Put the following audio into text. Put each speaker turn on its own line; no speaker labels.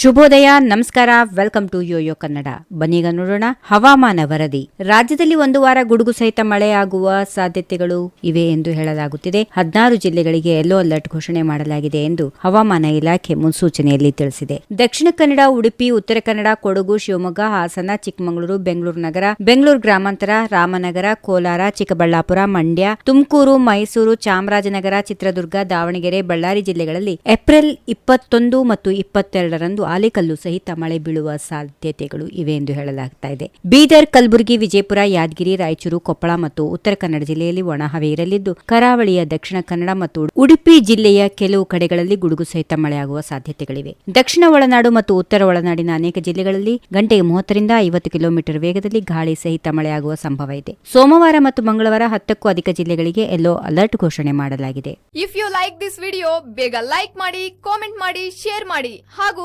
ಶುಭೋದಯ, ನಮಸ್ಕಾರ, welcome to Yoyo Kannada. ಬನ್ನೀಗ ನೋಡೋಣ, ಹವಾಮಾನ ವರದಿ. ರಾಜ್ಯದಲ್ಲಿ ಒಂದು ವಾರ ಗುಡುಗು ಸಹಿತ ಮಳೆಯಾಗುವ ಸಾಧ್ಯತೆಗಳು ಇವೆ ಎಂದು ಹೇಳಲಾಗುತ್ತಿದೆ. ಹದಿನಾರು ಜಿಲ್ಲೆಗಳಿಗೆ ಯೆಲ್ಲೋ ಅಲರ್ಟ್ ಘೋಷಣೆ ಮಾಡಲಾಗಿದೆ ಎಂದು ಹವಾಮಾನ ಇಲಾಖೆ ಮುನ್ಸೂಚನೆಯಲ್ಲಿ ತಿಳಿಸಿದೆ. ದಕ್ಷಿಣ ಕನ್ನಡ, ಉಡುಪಿ, ಉತ್ತರ ಕನ್ನಡ, ಕೊಡಗು, ಶಿವಮೊಗ್ಗ, ಹಾಸನ, ಚಿಕ್ಕಮಗಳೂರು, ಬೆಂಗಳೂರು ನಗರ, ಬೆಂಗಳೂರು ಗ್ರಾಮಾಂತರ, ರಾಮನಗರ, ಕೋಲಾರ, ಚಿಕ್ಕಬಳ್ಳಾಪುರ, ಮಂಡ್ಯ, ತುಮಕೂರು, ಮೈಸೂರು, ಚಾಮರಾಜನಗರ, ಚಿತ್ರದುರ್ಗ, ದಾವಣಗೆರೆ, ಬಳ್ಳಾರಿ ಜಿಲ್ಲೆಗಳಲ್ಲಿ ಏಪ್ರಿಲ್ ಇಪ್ಪತ್ತೊಂದು ಮತ್ತು ಇಪ್ಪತ್ತೆರಡರಂದು ಆಲಿಕಲ್ಲು ಸಹಿತ ಮಳೆ ಬೀಳುವ ಸಾಧ್ಯತೆಗಳು ಇವೆ ಎಂದು ಹೇಳಲಾಗ್ತಾ ಇದೆ. ಬೀದರ್, ಕಲಬುರಗಿ, ವಿಜಯಪುರ, ಯಾದಗಿರಿ, ರಾಯಚೂರು, ಕೊಪ್ಪಳ ಮತ್ತು ಉತ್ತರ ಕನ್ನಡ ಜಿಲ್ಲೆಯಲ್ಲಿ ಒಣಹವೆ ಇರಲಿದ್ದು, ಕರಾವಳಿಯ ದಕ್ಷಿಣ ಕನ್ನಡ ಮತ್ತು ಉಡುಪಿ ಜಿಲ್ಲೆಯ ಕೆಲವು ಕಡೆಗಳಲ್ಲಿ ಗುಡುಗು ಸಹಿತ ಮಳೆಯಾಗುವ ಸಾಧ್ಯತೆಗಳಿವೆ. ದಕ್ಷಿಣ ಒಳನಾಡು ಮತ್ತು ಉತ್ತರ ಒಳನಾಡಿನ ಅನೇಕ ಜಿಲ್ಲೆಗಳಲ್ಲಿ ಗಂಟೆಗೆ ಮೂವತ್ತರಿಂದ ಐವತ್ತು ಕಿಲೋಮೀಟರ್ ವೇಗದಲ್ಲಿ ಗಾಳಿ ಸಹಿತ ಮಳೆಯಾಗುವ ಸಂಭವ ಇದೆ. ಸೋಮವಾರ ಮತ್ತು ಮಂಗಳವಾರ ಹತ್ತಕ್ಕೂ ಅಧಿಕ ಜಿಲ್ಲೆಗಳಿಗೆ ಎಲ್ಲೋ ಅಲರ್ಟ್ ಘೋಷಣೆ ಮಾಡಲಾಗಿದೆ.
If you like this video ಬೇಗ ಲೈಕ್ ಮಾಡಿ ಕಾಮೆಂಟ್ ಮಾಡಿ ಶೇರ್ ಮಾಡಿ ಹಾಗೂ